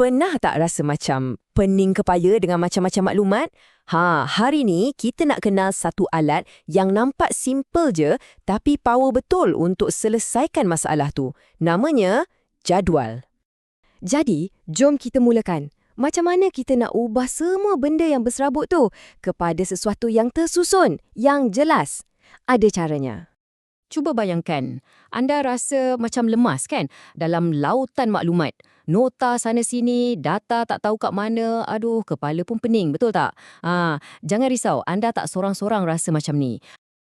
Pernah tak rasa macam pening kepala dengan macam-macam maklumat? Ha, hari ni kita nak kenal satu alat yang nampak simple je tapi power betul untuk selesaikan masalah tu. Namanya jadual. Jadi, jom kita mulakan. Macam mana kita nak ubah semua benda yang berserabut tu kepada sesuatu yang tersusun, yang jelas? Ada caranya. Cuba bayangkan, anda rasa macam lemas kan dalam lautan maklumat. Nota sana-sini, data tak tahu kat mana, aduh kepala pun pening, betul tak? Ha, jangan risau, anda tak sorang-sorang rasa macam ni.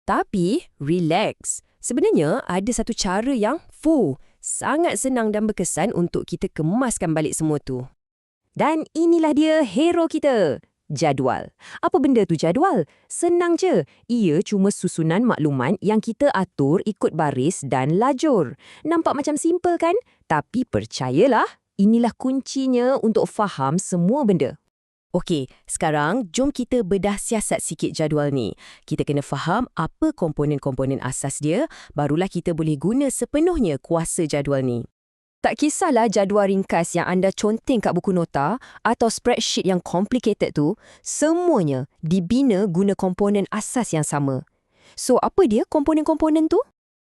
Tapi, relax. Sebenarnya ada satu cara yang full, sangat senang dan berkesan untuk kita kemaskan balik semua tu. Dan inilah dia hero kita, jadual. Apa benda tu jadual? Senang je. Ia cuma susunan maklumat yang kita atur ikut baris dan lajur. Nampak macam simple kan? Tapi percayalah, inilah kuncinya untuk faham semua benda. Okey, sekarang jom kita bedah siasat sikit jadual ni. Kita kena faham apa komponen-komponen asas dia, barulah kita boleh guna sepenuhnya kuasa jadual ni. Tak kisahlah jadual ringkas yang anda conteng kat buku nota atau spreadsheet yang complicated tu, semuanya dibina guna komponen asas yang sama. So, apa dia komponen-komponen tu?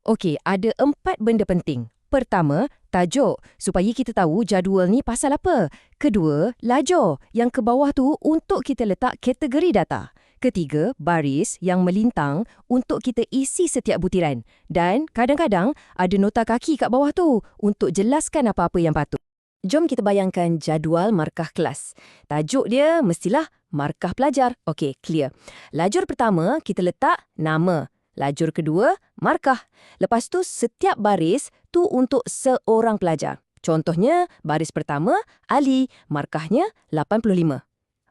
Okey, ada empat benda penting. Pertama, tajuk, supaya kita tahu jadual ni pasal apa. Kedua, lajur, yang ke bawah tu untuk kita letak kategori data. Ketiga, baris yang melintang untuk kita isi setiap butiran. Dan kadang-kadang ada nota kaki kat bawah tu untuk jelaskan apa-apa yang patut. Jom kita bayangkan jadual markah kelas. Tajuk dia mestilah markah pelajar. Okey, clear. Lajur pertama, kita letak nama. Lajur kedua, markah. Lepas tu, setiap baris tu untuk seorang pelajar. Contohnya, baris pertama, Ali, markahnya 85.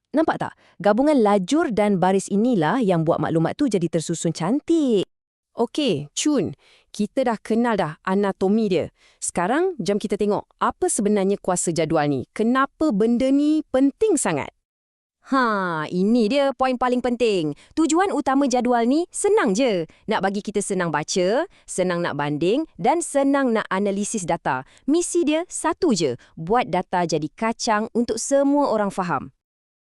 Nampak tak? Gabungan lajur dan baris inilah yang buat maklumat tu jadi tersusun cantik. Okey, Chun, kita dah kenal dah anatomi dia. Sekarang, jom kita tengok apa sebenarnya kuasa jadual ni. Kenapa benda ni penting sangat? Ha, ini dia poin paling penting. Tujuan utama jadual ni senang je. Nak bagi kita senang baca, senang nak banding dan senang nak analisis data. Misi dia satu je, buat data jadi kacang untuk semua orang faham.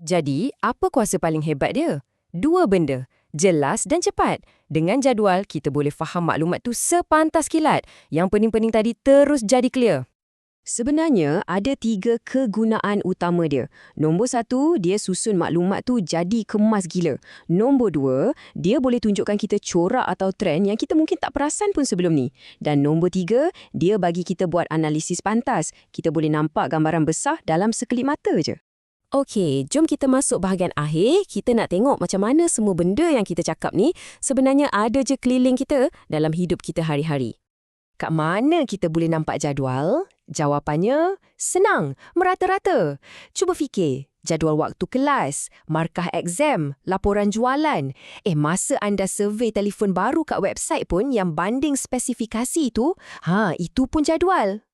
Jadi, apa kuasa paling hebat dia? Dua benda, jelas dan cepat. Dengan jadual, kita boleh faham maklumat tu sepantas kilat. Yang pening-pening tadi terus jadi clear. Sebenarnya, ada tiga kegunaan utama dia. Nombor satu, dia susun maklumat tu jadi kemas gila. Nombor dua, dia boleh tunjukkan kita corak atau trend yang kita mungkin tak perasan pun sebelum ni. Dan nombor tiga, dia bagi kita buat analisis pantas. Kita boleh nampak gambaran besar dalam sekelip mata je. Okey, jom kita masuk bahagian akhir. Kita nak tengok macam mana semua benda yang kita cakap ni sebenarnya ada je keliling kita dalam hidup kita hari-hari. Kat mana kita boleh nampak jadual? Jawapannya, senang, merata-rata. Cuba fikir, jadual waktu kelas, markah exam, laporan jualan. Eh, masa anda survey telefon baru kat website pun yang banding spesifikasi tu, ha, itu pun jadual.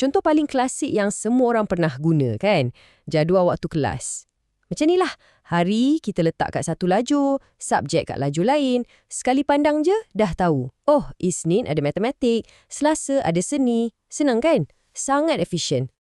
Contoh paling klasik yang semua orang pernah guna kan, jadual waktu kelas. Macam inilah, hari kita letak kat satu lajur, subjek kat lajur lain, sekali pandang je dah tahu. Oh, Isnin ada matematik, Selasa ada seni. Senang kan? Sangat efisien.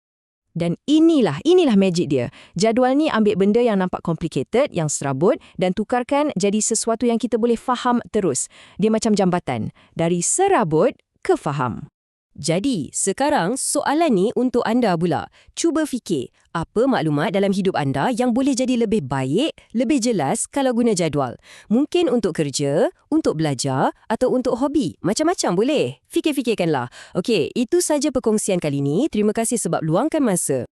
Dan inilah, inilah magic dia. Jadual ni ambil benda yang nampak complicated, yang serabut dan tukarkan jadi sesuatu yang kita boleh faham terus. Dia macam jambatan. Dari serabut ke faham. Jadi, sekarang soalan ni untuk anda pula. Cuba fikir, apa maklumat dalam hidup anda yang boleh jadi lebih baik, lebih jelas kalau guna jadual? Mungkin untuk kerja, untuk belajar atau untuk hobi. Macam-macam boleh. Fikir-fikirkanlah. Okey, itu saja perkongsian kali ini. Terima kasih sebab luangkan masa.